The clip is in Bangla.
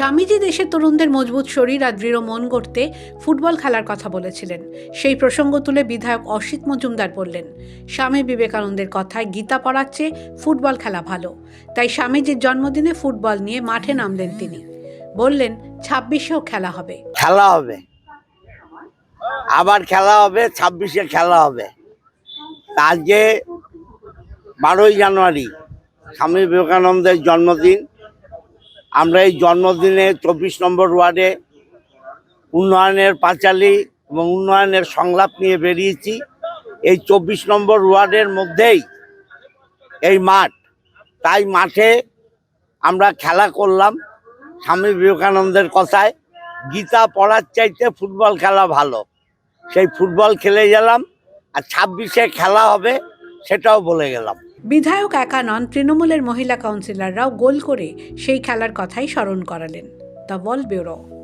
স্বামীজি দেশের তরুণদের মজবুত শরীর আর দৃঢ় মন গড়তে ফুটবল খেলার কথা বলেছিলেন। সেই প্রসঙ্গ তুলে বিধায়ক অসিত মজুমদার বললেন, স্বামী বিবেকানন্দের কথায় গীতা পড়ার চেয়ে ফুটবল খেলা ভালো। তাই স্বামীজির জন্মদিনে ফুটবল নিয়ে মাঠে নামলেন তিনি। বললেন, ছাব্বিশেও খেলা হবে। খেলা হবে। আবার খেলা হবে, ছাব্বিশে খেলা হবে। আজকে বারোই জানুয়ারি, স্বামী বিবেকানন্দের জন্মদিন। আমরা এই জন্মদিনে চব্বিশ নম্বর ওয়ার্ডে উন্নয়নের পাঁচালী এবং উন্নয়নের সংলাপ নিয়ে বেরিয়েছি। এই চব্বিশ নম্বর ওয়ার্ডের মধ্যেই এই মাঠ, তাই মাঠে আমরা খেলা করলাম স্বামী বিবেকানন্দের কথায়। গীতা পড়ার চাইতে ফুটবল খেলা ভালো। সেই ফুটবল খেলে গেলাম আর ছাব্বিশে খেলা হবে সেটাও বলে গেলাম। বিধায়ক একা নন, তৃণমূলের মহিলা কাউন্সিলররাও গোল করে সেই খেলার কথাই স্মরণ করালেন। The world bureau